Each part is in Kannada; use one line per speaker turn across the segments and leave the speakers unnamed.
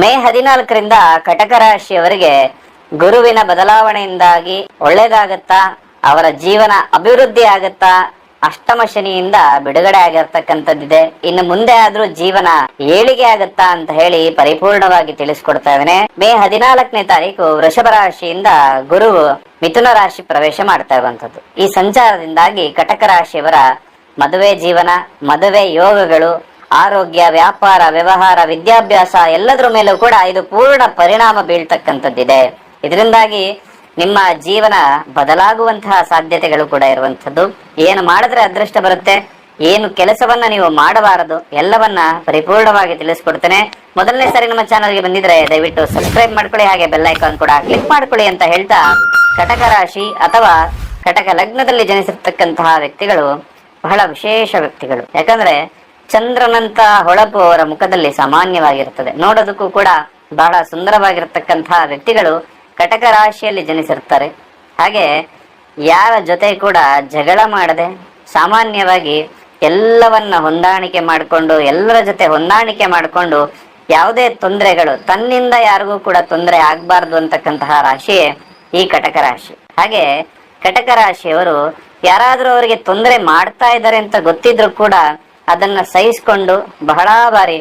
ಮೇ ಹದಿನಾಲ್ಕರಿಂದ ಕಟಕ ರಾಶಿಯವರಿಗೆ ಗುರುವಿನ ಬದಲಾವಣೆಯಿಂದಾಗಿ ಒಳ್ಳೇದಾಗತ್ತಾ ಅವರ ಜೀವನ ಅಭಿವೃದ್ಧಿ ಆಗತ್ತಾ, ಅಷ್ಟಮ ಶನಿಯಿಂದ ಬಿಡುಗಡೆ ಆಗಿರ್ತಕ್ಕಂಥದ್ದಿದೆ. ಇನ್ನು ಮುಂದೆ ಆದ್ರೂ ಜೀವನ ಏಳಿಗೆ ಆಗತ್ತಾ ಅಂತ ಹೇಳಿ ಪರಿಪೂರ್ಣವಾಗಿ ತಿಳಿಸ್ಕೊಡ್ತಾ ಮೇ ಹದಿನಾಲ್ಕನೇ ತಾರೀಕು ವೃಷಭ ರಾಶಿಯಿಂದ ಗುರು ಮಿಥುನ ರಾಶಿ ಪ್ರವೇಶ ಮಾಡ್ತಾ ಇರುವಂತದ್ದು ಈ ಸಂಚಾರದಿಂದಾಗಿ ಕಟಕ ರಾಶಿಯವರ ಮದುವೆ ಜೀವನ, ಮದುವೆ ಯೋಗಗಳು ಆರೋಗ್ಯ, ವ್ಯಾಪಾರ, ವ್ಯವಹಾರ, ವಿದ್ಯಾಭ್ಯಾಸ ಎಲ್ಲದರ ಮೇಲೂ ಕೂಡ ಇದು ಪೂರ್ಣ ಪರಿಣಾಮ ಬೀಳ್ತಕ್ಕಂಥದ್ದಿದೆ. ಇದರಿಂದಾಗಿ ನಿಮ್ಮ ಜೀವನ ಬದಲಾಗುವಂತಹ ಸಾಧ್ಯತೆಗಳು ಕೂಡ ಇರುವಂಥದ್ದು. ಏನು ಮಾಡಿದ್ರೆ ಅದೃಷ್ಟ ಬರುತ್ತೆ, ಏನು ಕೆಲಸವನ್ನ ನೀವು ಮಾಡಬಾರದು ಎಲ್ಲವನ್ನ ಪರಿಪೂರ್ಣವಾಗಿ ತಿಳಿಸ್ಕೊಡ್ತೇನೆ. ಮೊದಲನೇ ಸಾರಿ ನಮ್ಮ ಚಾನಲ್ಗೆ ಬಂದಿದ್ರೆ ದಯವಿಟ್ಟು ಸಬ್ಸ್ಕ್ರೈಬ್ ಮಾಡ್ಕೊಳ್ಳಿ, ಹಾಗೆ ಬೆಲ್ ಐಕಾನ್ ಕೂಡ ಕ್ಲಿಕ್ ಮಾಡ್ಕೊಳ್ಳಿ ಅಂತ ಹೇಳ್ತಾ ಕಟಕ ರಾಶಿ ಅಥವಾ ಕಟಕ ಲಗ್ನದಲ್ಲಿ ಜನಿಸಿರ್ತಕ್ಕಂತಹ ವ್ಯಕ್ತಿಗಳು ಬಹಳ ವಿಶೇಷ ವ್ಯಕ್ತಿಗಳು. ಯಾಕಂದ್ರೆ ಚಂದ್ರನಂತ ಹೊಳಪು ಅವರ ಮುಖದಲ್ಲಿ ಸಾಮಾನ್ಯವಾಗಿರುತ್ತದೆ. ನೋಡೋದಕ್ಕೂ ಕೂಡ ಬಹಳ ಸುಂದರವಾಗಿರತಕ್ಕಂತಹ ವ್ಯಕ್ತಿಗಳು ಕಟಕ ರಾಶಿಯಲ್ಲಿ ಜನಿಸಿರ್ತಾರೆ ಹಾಗೆ ಯಾರ ಜೊತೆ ಕೂಡ ಜಗಳ ಮಾಡದೆ ಸಾಮಾನ್ಯವಾಗಿ ಎಲ್ಲವನ್ನ ಹೊಂದಾಣಿಕೆ ಮಾಡಿಕೊಂಡು, ಎಲ್ಲರ ಜೊತೆ ಹೊಂದಾಣಿಕೆ ಮಾಡಿಕೊಂಡು ಯಾವುದೇ ತೊಂದರೆಗಳು ತನ್ನಿಂದ ಯಾರಿಗೂ ಕೂಡ ತೊಂದರೆ ಆಗ್ಬಾರ್ದು ಅಂತಕ್ಕಂತಹ ರಾಶಿಯೇ ಈ ಕಟಕ ರಾಶಿ. ಹಾಗೆ ಕಟಕ ರಾಶಿಯವರು ಯಾರಾದರೂ ಅವರಿಗೆ ತೊಂದರೆ ಮಾಡ್ತಾ ಇದ್ದಾರೆ ಅಂತ ಗೊತ್ತಿದ್ರು ಕೂಡ ಅದನ್ನ ಸಹಿಸಿಕೊಂಡು ಬಹಳ ಬಾರಿ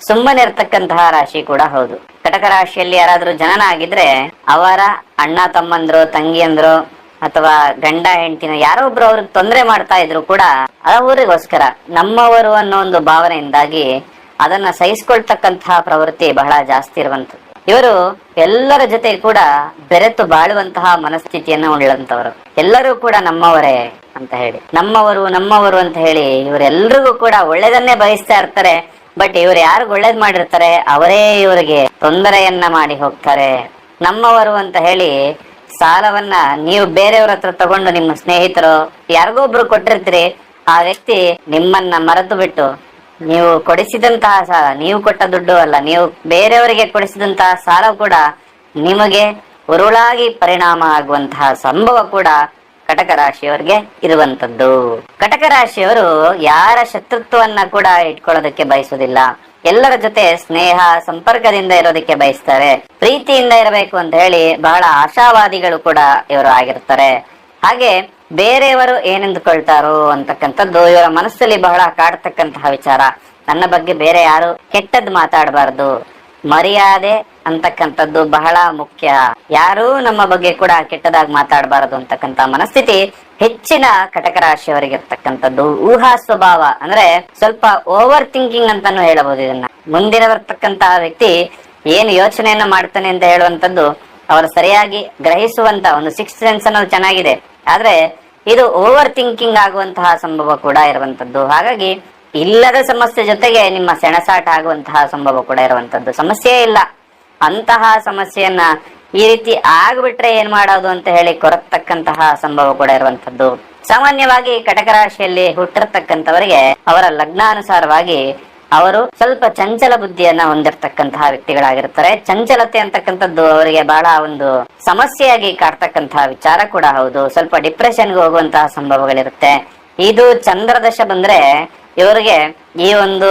ಸುಮ್ಮನೆ ಇರ್ತಕ್ಕಂತಹ ರಾಶಿ ಕೂಡ ಹೌದು. ಕಟಕ ರಾಶಿಯಲ್ಲಿ ಯಾರಾದ್ರೂ ಜನನ ಆಗಿದ್ರೆ ಅವರ ಅಣ್ಣ ತಮ್ಮಂದ್ರು, ತಂಗಿಯಂದ್ರು ಅಥವಾ ಗಂಡ, ಹೆಂಡತಿನ ಯಾರೋ ಒಬ್ರು ಅವ್ರಿಗೆ ತೊಂದರೆ ಮಾಡ್ತಾ ಇದ್ರು ಕೂಡ ಅವರಿಗೋಸ್ಕರ ನಮ್ಮವರು ಅನ್ನೋ ಒಂದು ಭಾವನೆಯಿಂದಾಗಿ ಅದನ್ನ ಸಹಿಸ್ಕೊಳ್ತಕ್ಕಂತಹ ಪ್ರವೃತ್ತಿ ಬಹಳ ಜಾಸ್ತಿ ಇರುವಂತದ್ದು ಇವರು ಎಲ್ಲರ ಜೊತೆ ಕೂಡ ಬೆರೆತು ಬಾಳುವಂತಹ ಮನಸ್ಥಿತಿಯನ್ನ ಉಳ್ಳಂತವರು. ಎಲ್ಲರೂ ಕೂಡ ನಮ್ಮವರೇ ಅಂತ ಹೇಳಿ. ನಮ್ಮವರು ನಮ್ಮವರು ಅಂತ ಹೇಳಿ ಇವರೆಲ್ಲರಿಗೂ ಕೂಡ ಒಳ್ಳೇದನ್ನೇ ಬಯಸ್ತಾ ಇರ್ತಾರೆ. ಬಟ್ ಇವ್ರು ಯಾರು ಒಳ್ಳೇದ್ ಮಾಡಿರ್ತಾರೆ, ಅವರೇ ಇವರಿಗೆ ತೊಂದರೆಯನ್ನ ಮಾಡಿ ಹೋಗ್ತಾರೆ. ನಮ್ಮವರು ಅಂತ ಹೇಳಿ ಸಾಲವನ್ನ ನೀವು ಬೇರೆಯವ್ರ ಹತ್ರ ತಗೊಂಡು ನಿಮ್ಮ ಸ್ನೇಹಿತರು ಯಾರಿಗೋ ಒಬ್ರು ಕೊಟ್ಟಿರ್ತೀರಿ, ಆ ವ್ಯಕ್ತಿ ನಿಮ್ಮನ್ನ ಮರೆತು ಬಿಟ್ಟು ನೀವು ಕೊಡಿಸಿದಂತಹ ಸಾಲ ನೀವು ಕೊಟ್ಟ ದುಡ್ಡು ಅಲ್ಲ, ನೀವು ಬೇರೆಯವರಿಗೆ ಕೊಡಿಸಿದಂತಹ ಸಾಲ ಕೂಡ ನಿಮಗೆ ಉರುಳಾಗಿ ಪರಿಣಾಮ ಆಗುವಂತಹ ಸಂಭವ ಕೂಡ ಕಟಕ ರಾಶಿಯವರಿಗೆ ಇರುವಂತದ್ದು. ಕಟಕ ರಾಶಿಯವರು ಯಾರ ಶತ್ರುತ್ವವನ್ನ ಕೂಡ ಇಟ್ಕೊಳ್ಳೋದಕ್ಕೆ ಬಯಸುವುದಿಲ್ಲ. ಎಲ್ಲರ ಜೊತೆ ಸ್ನೇಹ, ಸಂಪರ್ಕದಿಂದ ಇರೋದಕ್ಕೆ ಬಯಸ್ತಾರೆ. ಪ್ರೀತಿಯಿಂದ ಇರಬೇಕು ಅಂತ ಹೇಳಿ ಬಹಳ ಆಶಾವಾದಿಗಳು ಕೂಡ ಇವರು ಆಗಿರ್ತಾರೆ. ಹಾಗೆ ಬೇರೆಯವರು ಏನೆಂದುಕೊಳ್ತಾರೋ ಅಂತಕ್ಕಂಥದ್ದು ಇವರ ಮನಸ್ಸಲ್ಲಿ ಬಹಳ ಕಾಡ್ತಕ್ಕಂತಹ ವಿಚಾರ. ನನ್ನ ಬಗ್ಗೆ ಬೇರೆ ಯಾರು ಕೆಟ್ಟದ್ ಮಾತಾಡಬಾರ್ದು. ಮರ್ಯಾದೆ ಅಂತಕ್ಕಂಥದ್ದು ಬಹಳ ಮುಖ್ಯ. ಯಾರೂ ನಮ್ಮ ಬಗ್ಗೆ ಕೂಡ ಕೆಟ್ಟದಾಗಿ ಮಾತಾಡಬಾರದು ಅಂತಕ್ಕಂಥ ಮನಸ್ಥಿತಿ ಹೆಚ್ಚಿನ ಕಟಕ ರಾಶಿಯವರಿಗೆ ಇರ್ತಕ್ಕಂಥದ್ದು ಊಹಾ ಸ್ವಭಾವ ಅಂದ್ರೆ ಸ್ವಲ್ಪ ಓವರ್ ಥಿಂಕಿಂಗ್ ಅಂತಾನು ಹೇಳಬಹುದು ಇದನ್ನ. ಮುಂದಿನ ಬರ್ತಕ್ಕಂತಹ ವ್ಯಕ್ತಿ ಏನು ಯೋಚನೆಯನ್ನ ಮಾಡ್ತಾನೆ ಅಂತ ಹೇಳುವಂತದ್ದು ಅವರು ಸರಿಯಾಗಿ ಗ್ರಹಿಸುವಂತ ಒಂದು ಸಿಕ್ಸ್ ಸೆನ್ಸ್ ಅನ್ನೋದು ಚೆನ್ನಾಗಿದೆ. ಆದ್ರೆ ಇದು ಓವರ್ ಥಿಂಕಿಂಗ್ ಆಗುವಂತಹ ಸಂಭವ ಕೂಡ ಇರುವಂತದ್ದು. ಹಾಗಾಗಿ ಇಲ್ಲದ ಸಮಸ್ಯೆ ಜೊತೆಗೆ ನಿಮ್ಮ ಸೆಣಸಾಟ ಆಗುವಂತಹ ಸಂಭವ ಕೂಡ ಇರುವಂತದ್ದು. ಸಮಸ್ಯೆ ಇಲ್ಲ. ಅಂತಹ ಸಮಸ್ಯೆಯನ್ನ ಈ ರೀತಿ ಆಗ್ಬಿಟ್ರೆ ಏನ್ ಮಾಡೋದು ಅಂತ ಹೇಳಿ ಕೊರತಕ್ಕಂತಹ ಸಂಭವ ಕೂಡ ಇರುವಂತದ್ದು. ಸಾಮಾನ್ಯವಾಗಿ ಕಟಕ ರಾಶಿಯಲ್ಲಿ ಹುಟ್ಟಿರ್ತಕ್ಕಂಥವರಿಗೆ ಅವರ ಲಗ್ನಾನುಸಾರವಾಗಿ ಅವರು ಸ್ವಲ್ಪ ಚಂಚಲ ಬುದ್ಧಿಯನ್ನ ಹೊಂದಿರತಕ್ಕಂತಹ ವ್ಯಕ್ತಿಗಳಾಗಿರ್ತಾರೆ ಚಂಚಲತೆ ಅಂತಕ್ಕಂಥದ್ದು ಅವರಿಗೆ ಬಹಳ ಒಂದು ಸಮಸ್ಯೆಯಾಗಿ ಕಾಡ್ತಕ್ಕಂತಹ ವಿಚಾರ ಕೂಡ ಹೌದು. ಸ್ವಲ್ಪ ಡಿಪ್ರೆಷನ್ಗೆ ಹೋಗುವಂತಹ ಸಂಭವಗಳಿರುತ್ತೆ. ಇದು ಚಂದ್ರದಶ ಬಂದ್ರೆ ಇವರಿಗೆ ಈ ಒಂದು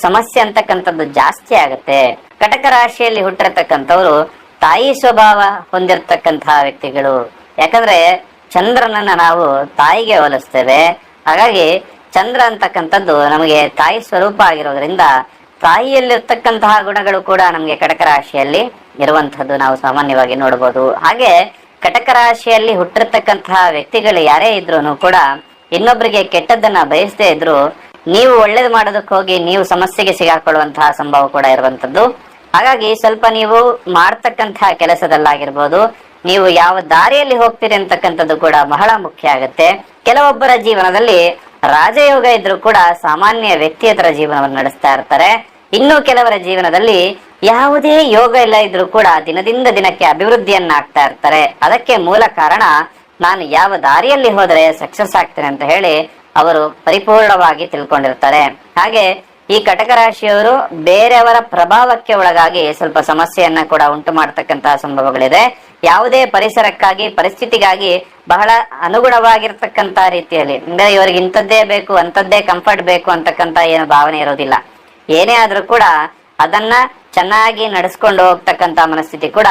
ಸಮಸ್ಯೆ ಅಂತಕ್ಕಂಥದ್ದು ಜಾಸ್ತಿ ಆಗುತ್ತೆ. ಕಟಕ ರಾಶಿಯಲ್ಲಿ ಹುಟ್ಟಿರತಕ್ಕಂಥವ್ರು ತಾಯಿ ಸ್ವಭಾವ ಹೊಂದಿರತಕ್ಕಂತಹ ವ್ಯಕ್ತಿಗಳು. ಯಾಕಂದ್ರೆ ಚಂದ್ರನನ್ನ ನಾವು ತಾಯಿಗೆ ಹೋಲಿಸ್ತೇವೆ. ಹಾಗಾಗಿ ಚಂದ್ರ ಅಂತಕ್ಕಂಥದ್ದು ನಮಗೆ ತಾಯಿ ಸ್ವರೂಪ ಆಗಿರೋದ್ರಿಂದ ತಾಯಿಯಲ್ಲಿರ್ತಕ್ಕಂತಹ ಗುಣಗಳು ಕೂಡ ನಮಗೆ ಕಟಕ ರಾಶಿಯಲ್ಲಿ ಇರುವಂತಹದ್ದು ನಾವು ಸಾಮಾನ್ಯವಾಗಿ ನೋಡಬಹುದು ಹಾಗೆ ಕಟಕ ರಾಶಿಯಲ್ಲಿ ಹುಟ್ಟಿರ್ತಕ್ಕಂತಹ ವ್ಯಕ್ತಿಗಳು ಯಾರೇ ಇದ್ರು ಕೂಡ ಇನ್ನೊಬ್ಬರಿಗೆ ಕೆಟ್ಟದ್ದನ್ನ ಬಯಸದೇ ಇದ್ರು ನೀವು ಒಳ್ಳೇದು ಮಾಡೋದಕ್ಕೆ ಹೋಗಿ ನೀವು ಸಮಸ್ಯೆಗೆ ಸಿಗಾಕೊಳ್ಳುವಂತಹ ಸಂಭವ ಕೂಡ ಇರುವಂತದ್ದು ಹಾಗಾಗಿ ಸ್ವಲ್ಪ ನೀವು ಮಾಡ್ತಕ್ಕಂತಹ ಕೆಲಸದಲ್ಲಾಗಿರ್ಬೋದು, ನೀವು ಯಾವ ದಾರಿಯಲ್ಲಿ ಹೋಗ್ತೀರಿ ಅಂತಕ್ಕಂಥದ್ದು ಕೂಡ ಬಹಳ ಮುಖ್ಯ ಆಗುತ್ತೆ. ಕೆಲವೊಬ್ಬರ ಜೀವನದಲ್ಲಿ ರಾಜಯೋಗ ಇದ್ರೂ ಕೂಡ ಸಾಮಾನ್ಯ ವ್ಯಕ್ತಿಯ ತರ ಜೀವನವನ್ನು ನಡೆಸ್ತಾ ಇರ್ತಾರೆ. ಇನ್ನು ಕೆಲವರ ಜೀವನದಲ್ಲಿ ಯಾವುದೇ ಯೋಗ ಇಲ್ಲ ಇದ್ರೂ ಕೂಡ ದಿನದಿಂದ ದಿನಕ್ಕೆ ಅಭಿವೃದ್ಧಿಯನ್ನ ಆಗ್ತಾ ಇರ್ತಾರೆ. ಅದಕ್ಕೆ ಮೂಲ ಕಾರಣ ನಾನು ಯಾವ ದಾರಿಯಲ್ಲಿ ಹೋದರೆ ಸಕ್ಸಸ್ ಆಗ್ತೇನೆ ಅಂತ ಹೇಳಿ ಅವರು ಪರಿಪೂರ್ಣವಾಗಿ ತಿಳ್ಕೊಂಡಿರ್ತಾರೆ. ಹಾಗೆ ಈ ಕಟಕ ರಾಶಿಯವರು ಬೇರೆಯವರ ಪ್ರಭಾವಕ್ಕೆ ಒಳಗಾಗಿ ಸ್ವಲ್ಪ ಸಮಸ್ಯೆಯನ್ನ ಕೂಡ ಉಂಟು ಮಾಡತಕ್ಕಂತಹ ಸಂಭವಗಳಿದೆ. ಯಾವುದೇ ಪರಿಸರಕ್ಕಾಗಿ, ಪರಿಸ್ಥಿತಿಗಾಗಿ ಬಹಳ ಅನುಗುಣವಾಗಿರ್ತಕ್ಕಂತ ರೀತಿಯಲ್ಲಿ. ಅಂದ್ರೆ ಇವ್ರಿಗೆ ಇಂಥದ್ದೇ ಬೇಕು ಅಂತದ್ದೇ ಕಂಫರ್ಟ್ ಬೇಕು ಅಂತಕ್ಕಂತ ಏನು ಭಾವನೆ ಇರೋದಿಲ್ಲ. ಏನೇ ಆದ್ರೂ ಕೂಡ ಅದನ್ನ ಚೆನ್ನಾಗಿ ನಡೆಸ್ಕೊಂಡು ಹೋಗ್ತಕ್ಕಂತ ಮನಸ್ಥಿತಿ ಕೂಡ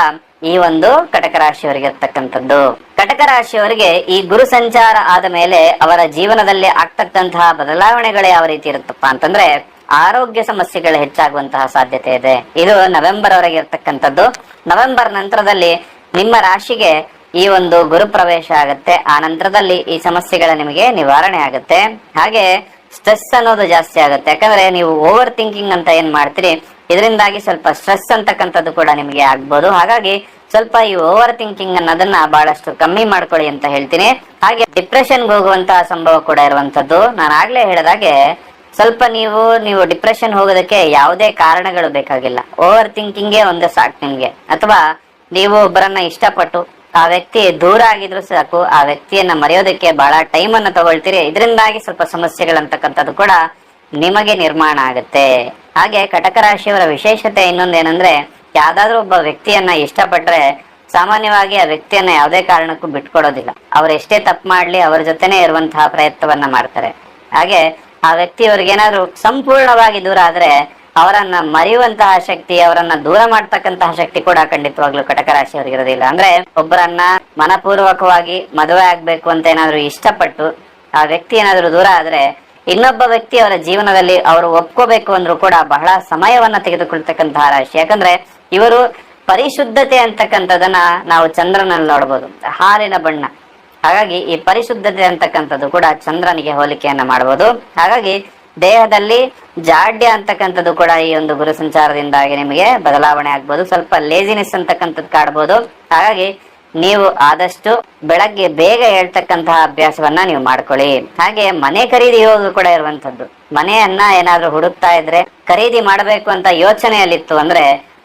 ಈ ಒಂದು ಕಟಕ ರಾಶಿಯವರಿಗೆ ಇರ್ತಕ್ಕಂಥದ್ದು ಕಟಕ ರಾಶಿಯವರಿಗೆ ಈ ಗುರು ಸಂಚಾರ ಆದ ಮೇಲೆ ಅವರ ಜೀವನದಲ್ಲಿ ಆಗ್ತಕ್ಕಂತಹ ಬದಲಾವಣೆಗಳು ಯಾವ ರೀತಿ ಇರುತ್ತಪ್ಪ ಅಂತಂದ್ರೆ ಆರೋಗ್ಯ ಸಮಸ್ಯೆಗಳು ಹೆಚ್ಚಾಗುವಂತಹ ಸಾಧ್ಯತೆ ಇದೆ. ಇದು ನವೆಂಬರ್ ವರೆಗೆ ಇರ್ತಕ್ಕಂಥದ್ದು ನವೆಂಬರ್ ನಂತರದಲ್ಲಿ ನಿಮ್ಮ ರಾಶಿಗೆ ಈ ಒಂದು ಗುರು ಪ್ರವೇಶ ಆಗುತ್ತೆ. ಆ ನಂತರದಲ್ಲಿ ಈ ಸಮಸ್ಯೆಗಳ ನಿಮಗೆ ನಿವಾರಣೆ ಆಗುತ್ತೆ. ಹಾಗೆ ಸ್ಟ್ರೆಸ್ ಅನ್ನೋದು ಜಾಸ್ತಿ ಆಗುತ್ತೆ. ಯಾಕಂದ್ರೆ ನೀವು ಓವರ್ ಥಿಂಕಿಂಗ್ ಅಂತ ಏನ್ ಮಾಡ್ತೀರಿ? ಇದರಿಂದಾಗಿ ಸ್ವಲ್ಪ ಸ್ಟ್ರೆಸ್ ಅಂತಕ್ಕಂಥದ್ದು ಕೂಡ ನಿಮಗೆ ಆಗ್ಬೋದು. ಹಾಗಾಗಿ ಸ್ವಲ್ಪ ಈ ಓವರ್ ಥಿಂಕಿಂಗ್ ಅನ್ನೋದನ್ನ ಬಹಳಷ್ಟು ಕಮ್ಮಿ ಮಾಡ್ಕೊಳ್ಳಿ ಅಂತ ಹೇಳ್ತೀನಿ. ಹಾಗೆ ಡಿಪ್ರೆಷನ್ಗೆ ಹೋಗುವಂತಹ ಸಂಭವ ಕೂಡ ಇರುವಂತದ್ದು ನಾನು ಆಗ್ಲೇ ಹೇಳಿದಾಗೆ ಸ್ವಲ್ಪ ನೀವು ನೀವು ಡಿಪ್ರೆಷನ್ ಹೋಗೋದಕ್ಕೆ ಯಾವುದೇ ಕಾರಣಗಳು ಬೇಕಾಗಿಲ್ಲ. ಓವರ್ ಥಿಂಕಿಂಗೇ ಒಂದು ಸಾಕು ನಿಮ್ಗೆ. ಅಥವಾ ನೀವು ಒಬ್ಬರನ್ನ ಇಷ್ಟಪಟ್ಟು ಆ ವ್ಯಕ್ತಿ ದೂರ ಆಗಿದ್ರು ಸಾಕು, ಆ ವ್ಯಕ್ತಿಯನ್ನ ಮರೆಯೋದಕ್ಕೆ ಬಹಳ ಟೈಮ್ ಅನ್ನ ತಗೊಳ್ತೀರಿ. ಇದರಿಂದಾಗಿ ಸ್ವಲ್ಪ ಸಮಸ್ಯೆಗಳಂತಕ್ಕಂಥದ್ದು ಕೂಡ ನಿಮಗೆ ನಿರ್ಮಾಣ ಆಗುತ್ತೆ. ಹಾಗೆ ಕಟಕ ರಾಶಿಯವರ ವಿಶೇಷತೆ ಇನ್ನೊಂದೇನಂದ್ರೆ, ಯಾವ್ದಾದ್ರು ಒಬ್ಬ ವ್ಯಕ್ತಿಯನ್ನ ಇಷ್ಟಪಟ್ರೆ ಸಾಮಾನ್ಯವಾಗಿ ಆ ವ್ಯಕ್ತಿಯನ್ನ ಯಾವುದೇ ಕಾರಣಕ್ಕೂ ಬಿಟ್ಕೊಡೋದಿಲ್ಲ. ಅವ್ರ ಎಷ್ಟೇ ತಪ್ಪು ಮಾಡ್ಲಿ, ಅವ್ರ ಜೊತೆನೆ ಇರುವಂತಹ ಪ್ರಯತ್ನವನ್ನ ಮಾಡ್ತಾರೆ. ಹಾಗೆ ಆ ವ್ಯಕ್ತಿ ಅವ್ರಿಗೇನಾದ್ರು ಸಂಪೂರ್ಣವಾಗಿ ದೂರ ಆದ್ರೆ ಅವರನ್ನ ಮರೆಯುವಂತಹ ಶಕ್ತಿ, ಅವರನ್ನ ದೂರ ಮಾಡ್ತಕ್ಕಂತಹ ಶಕ್ತಿ ಕೂಡ ಖಂಡಿತವಾಗ್ಲೂ ಕಟಕ ರಾಶಿಯವರಿಗೆ ಇರೋದಿಲ್ಲ. ಅಂದ್ರೆ ಒಬ್ಬರನ್ನ ಮನಪೂರ್ವಕವಾಗಿ ಮದುವೆ ಆಗ್ಬೇಕು ಅಂತ ಏನಾದ್ರು ಇಷ್ಟಪಟ್ಟು ಆ ವ್ಯಕ್ತಿ ಏನಾದ್ರು ದೂರ ಆದ್ರೆ ಇನ್ನೊಬ್ಬ ವ್ಯಕ್ತಿ ಅವರ ಜೀವನದಲ್ಲಿ ಅವರು ಒಪ್ಕೋಬೇಕು ಅಂದ್ರೂ ಕೂಡ ಬಹಳ ಸಮಯವನ್ನ ತೆಗೆದುಕೊಳ್ತಕ್ಕಂತಹ ರಾಶಿ. ಯಾಕಂದ್ರೆ ಇವರು ಪರಿಶುದ್ಧತೆ ಅಂತಕ್ಕಂಥದನ್ನ ನಾವು ಚಂದ್ರನಲ್ಲಿ ನೋಡ್ಬೋದು, ಹಾಲಿನ ಬಣ್ಣ. ಹಾಗಾಗಿ ಈ ಪರಿಶುದ್ಧತೆ ಅಂತಕ್ಕಂಥದ್ದು ಕೂಡ ಚಂದ್ರನಿಗೆ ಹೋಲಿಕೆಯನ್ನ ಮಾಡಬಹುದು ಹಾಗಾಗಿ ದೇಹದಲ್ಲಿ ಜಾಡ್ಯ ಅಂತಕ್ಕಂಥದ್ದು ಕೂಡ ಈ ಒಂದು ಗುರು ಸಂಚಾರದಿಂದಾಗಿ ನಿಮಗೆ ಬದಲಾವಣೆ ಆಗ್ಬೋದು. ಸ್ವಲ್ಪ ಲೇಜಿನೆಸ್ ಅಂತಕ್ಕಂಥದ್ದು ಕಾಡ್ಬೋದು ಹಾಗಾಗಿ ನೀವು ಆದಷ್ಟು ಬೆಳಗ್ಗೆ ಬೇಗ ಹೇಳ್ತಕ್ಕಂತಹ ಅಭ್ಯಾಸವನ್ನ ನೀವು ಮಾಡ್ಕೊಳ್ಳಿ. ಹಾಗೆ ಮನೆ ಖರೀದಿ ಯೋಗ ಕೂಡ ಇರುವಂತದ್ದು ಮನೆಯನ್ನ ಏನಾದ್ರೂ ಹುಡುಕ್ತಾ ಇದ್ರೆ ಖರೀದಿ ಮಾಡಬೇಕು ಅಂತ ಯೋಚನೆಯಲ್ಲಿತ್ತು ಅಂದ್ರೆ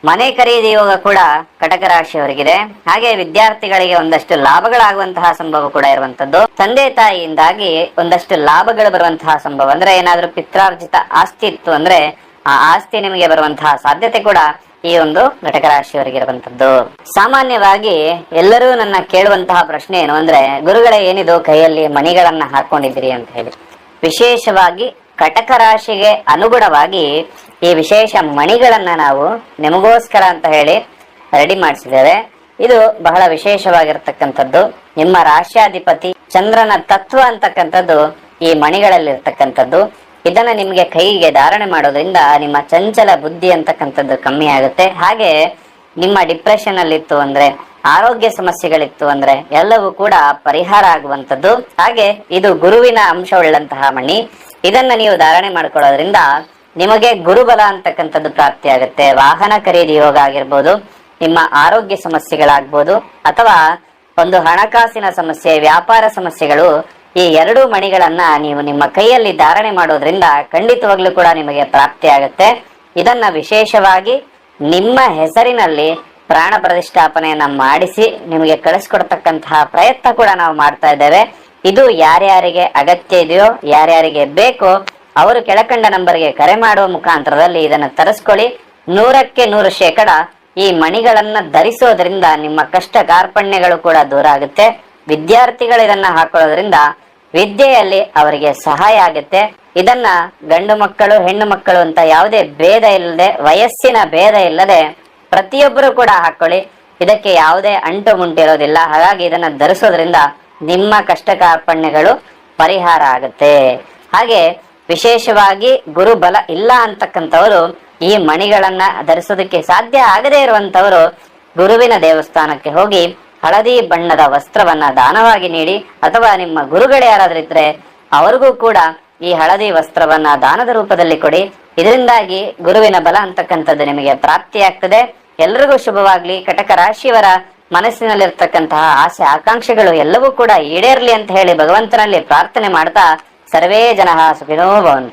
ಮನೆ ಖರೀದಿ ಯೋಗ ಕೂಡ ಕಟಕ ರಾಶಿಯವರಿಗಿದೆ ಹಾಗೆ ವಿದ್ಯಾರ್ಥಿಗಳಿಗೆ ಒಂದಷ್ಟು ಲಾಭಗಳಾಗುವಂತಹ ಸಂಭವ ಕೂಡ ಇರುವಂತದ್ದು. ತಂದೆ ತಾಯಿಯಿಂದಾಗಿ ಒಂದಷ್ಟು ಲಾಭಗಳು ಬರುವಂತಹ ಸಂಭವ. ಅಂದ್ರೆ ಏನಾದ್ರೂ ಪಿತ್ರಾರ್ಜಿತ ಆಸ್ತಿ ಇತ್ತು ಅಂದ್ರೆ ಆ ಆಸ್ತಿ ನಿಮಗೆ ಬರುವಂತಹ ಸಾಧ್ಯತೆ ಕೂಡ ಈ ಒಂದು ಘಟಕ ರಾಶಿಯವರಿಗೆ ಇರುವಂತದ್ದು. ಸಾಮಾನ್ಯವಾಗಿ ಎಲ್ಲರೂ ನನ್ನ ಕೇಳುವಂತಹ ಪ್ರಶ್ನೆ ಏನು ಅಂದ್ರೆ, ಗುರುಗಳೇ ಏನಿದು ಕೈಯಲ್ಲಿ ಮಣಿಗಳನ್ನ ಹಾಕೊಂಡಿದ್ದೀರಿ ಅಂತ ಹೇಳಿ. ವಿಶೇಷವಾಗಿ ಕಟಕ ರಾಶಿಗೆ ಅನುಗುಣವಾಗಿ ಈ ವಿಶೇಷ ಮಣಿಗಳನ್ನ ನಾವು ನಿಮಗೋಸ್ಕರ ಅಂತ ಹೇಳಿ ರೆಡಿ ಮಾಡಿಸಿದ್ದೇವೆ. ಇದು ಬಹಳ ವಿಶೇಷವಾಗಿರ್ತಕ್ಕಂಥದ್ದು. ನಿಮ್ಮ ರಾಶ್ಯಾಧಿಪತಿ ಚಂದ್ರನ ತತ್ವ ಅಂತಕ್ಕಂಥದ್ದು ಈ ಮಣಿಗಳಲ್ಲಿರ್ತಕ್ಕಂಥದ್ದು. ಇದನ್ನ ನಿಮಗೆ ಕೈಗೆ ಧಾರಣೆ ಮಾಡೋದ್ರಿಂದ ನಿಮ್ಮ ಚಂಚಲ ಬುದ್ಧಿ ಅಂತಕ್ಕಂಥದ್ದು ಕಮ್ಮಿ ಆಗುತ್ತೆ. ಹಾಗೆ ನಿಮ್ಮ ಡಿಪ್ರೆಷನ್ ಅಲ್ಲಿತ್ತು ಅಂದ್ರೆ, ಆರೋಗ್ಯ ಸಮಸ್ಯೆಗಳಿತ್ತು ಅಂದ್ರೆ ಎಲ್ಲವೂ ಕೂಡ ಪರಿಹಾರ ಆಗುವಂತದ್ದು ಹಾಗೆ ಇದು ಗುರುವಿನ ಅಂಶವುಳ್ಳಂತಹ ಮಣಿ. ಇದನ್ನ ನೀವು ಧಾರಣೆ ಮಾಡ್ಕೊಳ್ಳೋದ್ರಿಂದ ನಿಮಗೆ ಗುರುಬಲ ಅಂತಕ್ಕಂಥದ್ದು ಪ್ರಾಪ್ತಿ ಆಗುತ್ತೆ. ವಾಹನ ಖರೀದಿ ಯೋಗ ಆಗಿರ್ಬೋದು, ನಿಮ್ಮ ಆರೋಗ್ಯ ಸಮಸ್ಯೆಗಳಾಗ್ಬೋದು, ಅಥವಾ ಒಂದು ಹಣಕಾಸಿನ ಸಮಸ್ಯೆ, ವ್ಯಾಪಾರ ಸಮಸ್ಯೆಗಳು, ಈ ಎರಡು ಮಣಿಗಳನ್ನ ನೀವು ನಿಮ್ಮ ಕೈಯಲ್ಲಿ ಧಾರಣೆ ಮಾಡೋದ್ರಿಂದ ಖಂಡಿತವಾಗ್ಲೂ ಕೂಡ ನಿಮಗೆ ಪ್ರಾಪ್ತಿ ಆಗುತ್ತೆ. ಇದನ್ನ ವಿಶೇಷವಾಗಿ ನಿಮ್ಮ ಹೆಸರಿನಲ್ಲಿ ಪ್ರಾಣ ಪ್ರತಿಷ್ಠಾಪನೆಯನ್ನ ಮಾಡಿಸಿ ನಿಮಗೆ ಕಳಿಸ್ಕೊಡ್ತಕ್ಕಂತಹ ಪ್ರಯತ್ನ ಕೂಡ ನಾವು ಮಾಡ್ತಾ ಇದ್ದೇವೆ. ಇದು ಯಾರ್ಯಾರಿಗೆ ಅಗತ್ಯ ಇದೆಯೋ, ಯಾರ್ಯಾರಿಗೆ ಬೇಕೋ ಅವರು ಕೆಳಕಂಡ ನಂಬರ್ಗೆ ಕರೆ ಮಾಡುವ ಮುಖಾಂತರದಲ್ಲಿ ಇದನ್ನು ತರಿಸ್ಕೊಳ್ಳಿ. ನೂರಕ್ಕೆ ನೂರು ಶೇಕಡ ಈ ಮಣಿಗಳನ್ನ ಧರಿಸೋದ್ರಿಂದ ನಿಮ್ಮ ಕಷ್ಟ ಕಾರ್ಪಣ್ಯಗಳು ಕೂಡ ದೂರ ಆಗುತ್ತೆ. ವಿದ್ಯಾರ್ಥಿಗಳು ಇದನ್ನ ಹಾಕೊಳ್ಳೋದ್ರಿಂದ ವಿದ್ಯೆಯಲ್ಲಿ ಅವರಿಗೆ ಸಹಾಯ ಆಗುತ್ತೆ. ಇದನ್ನ ಗಂಡು ಮಕ್ಕಳು, ಹೆಣ್ಣು ಮಕ್ಕಳು ಅಂತ ಯಾವುದೇ ಭೇದ ಇಲ್ಲದೆ, ವಯಸ್ಸಿನ ಭೇದ ಇಲ್ಲದೆ ಪ್ರತಿಯೊಬ್ಬರು ಕೂಡ ಹಾಕೊಳ್ಳಿ. ಇದಕ್ಕೆ ಯಾವುದೇ ಅಂಟು ಮುಂಟಿರೋದಿಲ್ಲ. ಹಾಗಾಗಿ ಇದನ್ನ ಧರಿಸೋದ್ರಿಂದ ನಿಮ್ಮ ಕಷ್ಟ ಕಾರ್ಪಣ್ಯಗಳು ಪರಿಹಾರ ಆಗುತ್ತೆ. ಹಾಗೆ ವಿಶೇಷವಾಗಿ ಗುರು ಬಲ ಇಲ್ಲ ಅಂತಕ್ಕಂಥವರು ಈ ಮಣಿಗಳನ್ನ ಧರಿಸೋದಕ್ಕೆ ಸಾಧ್ಯ ಆಗದೇ ಇರುವಂತವರು ಗುರುವಿನ ದೇವಸ್ಥಾನಕ್ಕೆ ಹೋಗಿ ಹಳದಿ ಬಣ್ಣದ ವಸ್ತ್ರವನ್ನ ದಾನವಾಗಿ ನೀಡಿ ಅಥವಾ ನಿಮ್ಮ ಗುರುಗಳು ಯಾರಾದ್ರೂ ಇದ್ರೆ ಅವ್ರಿಗೂ ಕೂಡ ಈ ಹಳದಿ ವಸ್ತ್ರವನ್ನ ದಾನದ ರೂಪದಲ್ಲಿ ಕೊಡಿ. ಇದರಿಂದಾಗಿ ಗುರುವಿನ ಬಲ ಅಂತಕ್ಕಂಥದ್ದು ನಿಮಗೆ ಪ್ರಾಪ್ತಿಯಾಗ್ತದೆ. ಎಲ್ರಿಗೂ ಶುಭವಾಗ್ಲಿ. ಕಟಕ ರಾಶಿಯವರ ಮನಸ್ಸಿನಲ್ಲಿರ್ತಕ್ಕಂತಹ ಆಸೆ, ಆಕಾಂಕ್ಷೆಗಳು ಎಲ್ಲವೂ ಕೂಡ ಈಡೇರ್ಲಿ ಅಂತ ಹೇಳಿ ಭಗವಂತನಲ್ಲಿ ಪ್ರಾರ್ಥನೆ ಮಾಡ್ತಾ ಸರ್ವೇ ಜನ ಸುಖಿನೋ ಭವಂತು.